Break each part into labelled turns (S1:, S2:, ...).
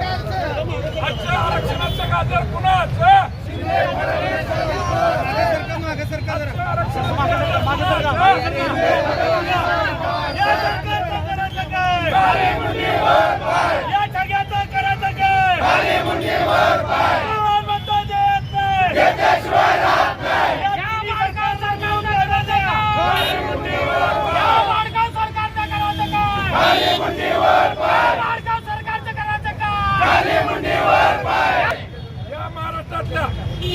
S1: आजच्या आरक्षणाचं गाजर कुणाचं आजच्या आरक्षणाचं गाजर कुणाचं? या सरकारचं करायचं काय? या ठग्याचं करायचं काय? मालमत्ता देत नाही. या मार्गाचं नाव करायचं काय? या मार्गाचं सरकारचं करायचं काय? या मार्गाचं सरकारचं करायचं काय? या महाराष्ट्रातल्या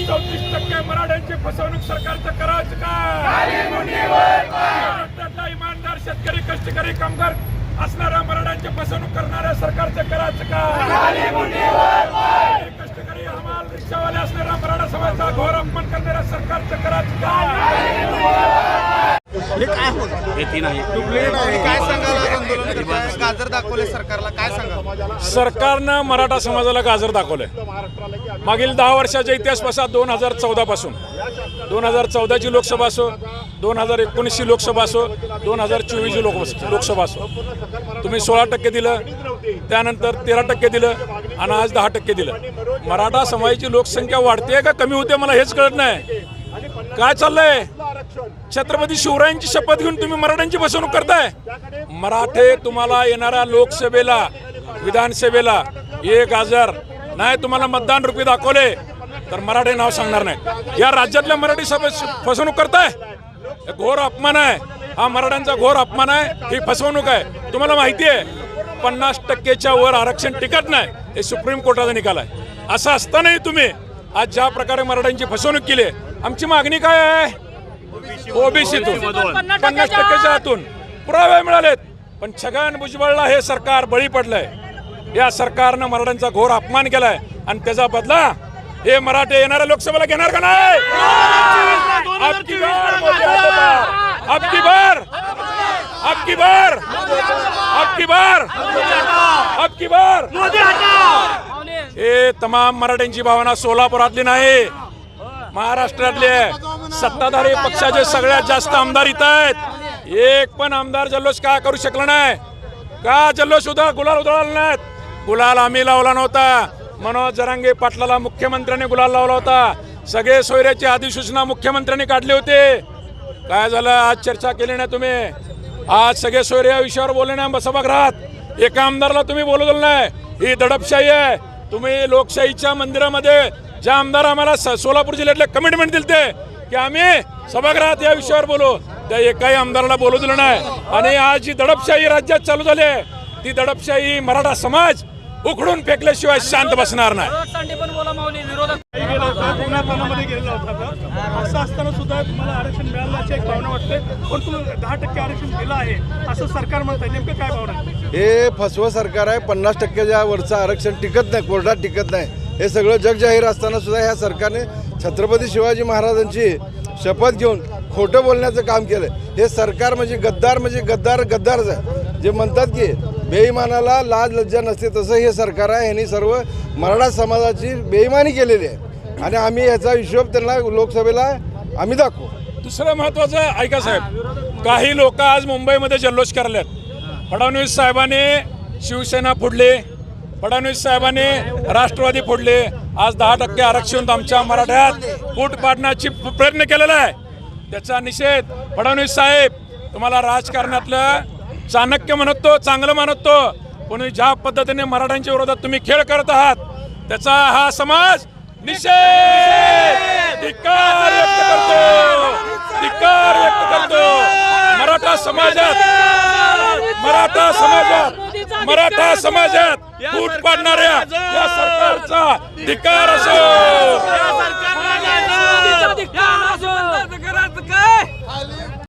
S1: चौतीस टक्के मराठ्यांची फसवणूक सरकारचं करायचं काय महाराष्ट्रातला इमानदार शेतकरी कष्टकरी कामगार असणाऱ्या मराठ्यांची फसवणूक करणाऱ्या सरकारचं करायचं काय कष्टकरी हमाल रिक्षावाले असणाऱ्या मराठा समाजाचा घोर अपमान करणाऱ्या सरकारचं करायचं काय
S2: हे तीन आहे.
S3: काय सांगाल गाजर दाखवले सरकारला. काय सांगाल?
S1: सरकारनं मराठा समाजाला गाजर दाखवलंय. मागील दहा वर्षाच्या इतिहासपासून दोन हजार चौदा पासून दोन हजार चौदाची लोकसभा असो दोन हजार एकोणीसची लोकसभा असो दोन हजार चोवीसची लोक लोकसभा असो. तुम्ही सोळा टक्के दिलं त्यानंतर तेरा टक्के दिलं आणि आज दहा टक्के दिलं. मराठा समाजाची लोकसंख्या वाढते का कमी होते मला हेच कळत नाही. काय चाललंय? छत्रपती शिवरायांची शपथ घेऊन तुम्ही मराठ्यांची फसवणूक करताय? मराठे तुम्हाला येणाऱ्या लोकसभेला विधानसभेला एक हजार नाही तुम्हाला मतदान रुपये दाखवले तर मराठे नाव सांगणार नाही. या राज्यातल्या मराठी सभेत फसवणूक करताय? घोर अपमान आहे. हा मराठ्यांचा घोर अपमान आहे. ही फसवणूक आहे. तुम्हाला माहिती आहे पन्नास टक्केच्या वर आरक्षण टिकत नाही हे सुप्रीम कोर्टाचा निकाल आहे. असं असतानाही तुम्ही आज ज्या प्रकारे मराठ्यांची फसवणूक केली आहे, आमची मागणी काय आहे? ओबीसीतून. पन्नास टक्क्याच्या आतून. पुरावे मिळालेत. पण छगन भुजबळला हे सरकार बळी पडलंय. या सरकारनं मराठ्यांचा घोर अपमान केलाय. आणि त्याचा बदला हे मराठे येणाऱ्या लोकसभेला घेणार का नाही? अबकी बार. अबकी बार. अबकी बार. अबकी बार. अबकी बार. हे तमाम मराठ्यांची भावना सोलापुरातली नाही. महाराष्ट्रातले सत्ताधारी पक्षाचे सगळ्यात जास्त आमदार इथं आहेत. एक पण आमदार जल्लोष का करू शकला नाही? का जल्लोष उधळ गुलाल उधळला नाहीत? गुलाल आम्ही लावला नव्हता. मनोज जरांगे पाटलाला मुख्यमंत्र्यांनी गुलाल लावला होता. सगळे सोयऱ्याची अधिसूचना मुख्यमंत्र्यांनी काढली होती. काय झालं? आज चर्चा केली नाही तुम्ही? आज सगळे सोयरे या विषयावर बोलले नाही सभागृहात? एका आमदारला तुम्ही बोलू दिलं नाही. ही दडपशाही आहे. तुम्ही लोकशाहीच्या मंदिरामध्ये ज्या आमदार आम्हाला स- सोलापूर जिल्ह्यातले कमिटमेंट दिलते की आम्ही सभागृहात या विषयावर बोलू. त्या एकाही आमदाराला बोलू दिलं नाही. आणि आज जी दडपशाही राज्यात चालू झाली आहे, ती दडपशाही मराठा समाज उखडून फेकल्याशिवाय शांत बसणार नाही.
S4: असं असताना सुद्धा तुम्हाला आरक्षण मिळालं अशी एक भावना वाटते पण तुम्ही दहा टक्के आरक्षण दिलं आहे असं सरकार म्हणत आहे. नेमकं काय भावना आहे?
S3: हे फसवं सरकार आहे पन्नास टक्क्याच्या वरचं आरक्षण टिकत नाही कोर्टात टिकत नाही. हे सगळं जग जाहीर असताना सुद्धा ह्या सरकारने छत्रपती शिवाजी महाराजांची शपथ घेऊन खोटं बोलण्याचं काम केलं हे सरकार म्हणजे गद्दार म्हणजे गद्दार गद्दारच आहे. जे म्हणतात की बेईमानाला लाज लज्जा नसते तसं हे सरकार आहे. यांनी सर्व मराठा समाजाची बेईमानी केलेली आहे. आणि आम्ही याचा हिशोब त्यांना लोकसभेला आम्ही दाखवू.
S1: दुसरं महत्वाचं ऐका साहेब. काही लोक आज मुंबईमध्ये जल्लोष करल्यात फडणवीस साहेबाने शिवसेना फोडली. फडणवीस साहेबांनी राष्ट्रवादी फोडले. आज दहा टक्के आरक्षण आमच्या मराठ्यात. फूट पाडण्याची प्रयत्न केलेला आहे. त्याचा निषेध फडणवीस साहेब तुम्हाला राजकारणातलं चाणक्य म्हणतो चांगलं म्हणतो पण ज्या पद्धतीने मराठ्यांच्या विरोधात तुम्ही खेळ करत आहात त्याचा हा समाज निषेध. धिक्कार व्यक्त करतो. धिक्कार व्यक्त करतो. मराठा समाजात मराठा समाजात मराठा समाजात फूट पाडणाऱ्या या सरकारचा धिक्कार असो.